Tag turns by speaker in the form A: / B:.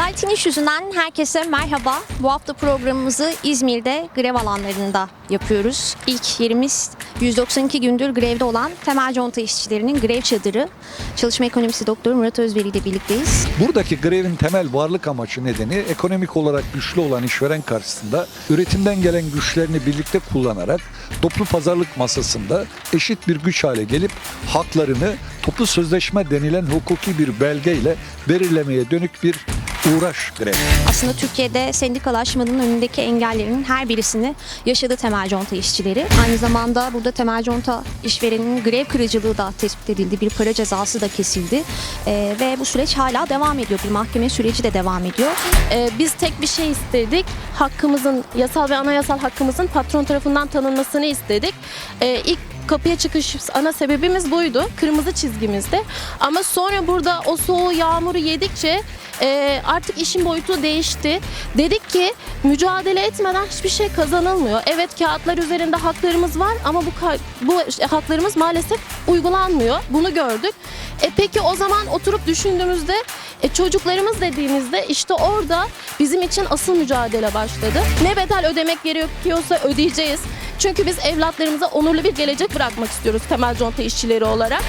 A: Adaletin İş Yüzünden herkese merhaba. Bu hafta programımızı İzmir'de grev alanlarında yapıyoruz. İlk yerimiz 192 gündür grevde olan temel conta işçilerinin grev çadırı. Çalışma ekonomisi doktoru Murat Özveri ile birlikteyiz.
B: Buradaki grevin temel varlık amacı nedeni ekonomik olarak güçlü olan işveren karşısında üretimden gelen güçlerini birlikte kullanarak toplu pazarlık masasında eşit bir güç hale gelip haklarını toplu sözleşme denilen hukuki bir belgeyle belirlemeye dönük bir uğraş grevi.
A: Aslında Türkiye'de sendikalaşmanın önündeki engellerin her birisini yaşadı temel conta işçileri. Aynı zamanda burada temel conta işverenin grev kırıcılığı da tespit edildi. Bir para cezası da kesildi. Ee, ve bu süreç hala devam ediyor. Bir mahkeme süreci de devam ediyor.
C: Ee, biz tek bir şey istedik. Hakkımızın, yasal ve anayasal hakkımızın patron tarafından tanınmasını istedik. Ee, ilk kapıya çıkış ana sebebimiz buydu. Kırmızı çizgimizdi. Ama sonra burada o soğuğu, yağmuru yedikçe e, artık işin boyutu değişti. Dedik ki mücadele etmeden hiçbir şey kazanılmıyor. Evet kağıtlar üzerinde haklarımız var ama bu bu haklarımız maalesef uygulanmıyor. Bunu gördük. E peki o zaman oturup düşündüğümüzde e, çocuklarımız dediğimizde işte orada bizim için asıl mücadele başladı. Ne bedel ödemek gerekiyorsa ödeyeceğiz. Çünkü biz evlatlarımıza onurlu bir gelecek bırakmak istiyoruz temel conta işçileri olarak.